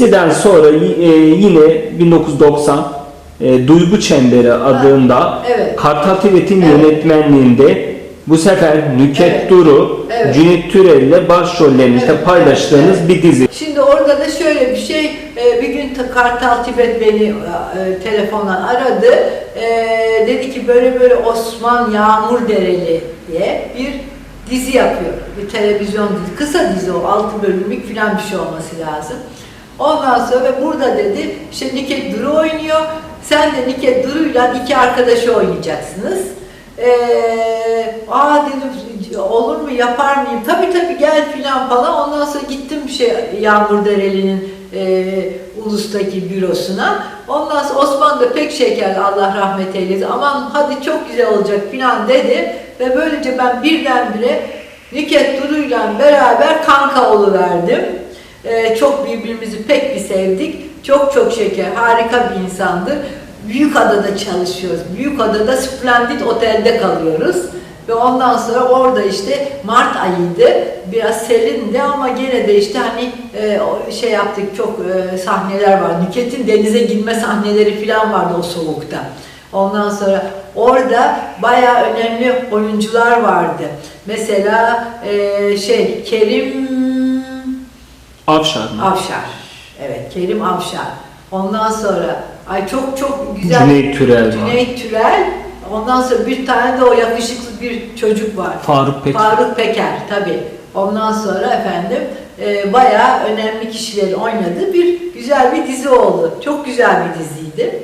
diziden sonra e, yine 1990 e, Duygu Çemberi adında evet. Kartal TV'nin Evet. yönetmenliğinde bu sefer Nüket Evet. Duru, Evet. Cüneyt Türel ile başrollerini işte Evet, paylaştığınız evet. bir dizi. Şimdi orada da şöyle bir şey, e, bir gün ta- Kartal Tibet beni e, telefondan aradı. E, dedi ki böyle böyle Osman Yağmur Dereli diye bir dizi yapıyor. Bir televizyon dizi, kısa dizi o, 6 bölümlük falan bir şey olması lazım. Ondan sonra burada dedi, işte Niket Duru oynuyor. Sen de Niket Duru'yla iki arkadaşı oynayacaksınız. Ee, aa dedim olur mu yapar mıyım? Tabii tabii gel filan falan. Ondan sonra gittim şey Yağmur Dereli'nin e, ulustaki bürosuna. Ondan sonra Osman da pek şeker Allah rahmet eylesin. Aman hadi çok güzel olacak filan dedi. Ve böylece ben birdenbire Nüket Duru'yla beraber kanka oluverdim. Ee, çok birbirimizi pek bir sevdik. Çok çok şeker, harika bir insandır. Büyükada'da çalışıyoruz. Büyükada'da Splendid Otel'de kalıyoruz. Ve ondan sonra orada işte Mart ayıydı. Biraz serindi ama gene de işte hani e, şey yaptık çok e, sahneler var. Nüket'in denize girme sahneleri falan vardı o soğukta. Ondan sonra orada bayağı önemli oyuncular vardı. Mesela e, şey Kerim Avşar mı? Avşar. Evet, Kerim Avşar. Ondan sonra ay çok çok güzel. Cüneyt Türel var. Cüneyt Türel. Ondan sonra bir tane de o yakışıklı bir çocuk var. Faruk Peker. Faruk Peker tabii. Ondan sonra efendim e, bayağı önemli kişileri oynadı. Bir güzel bir dizi oldu. Çok güzel bir diziydi.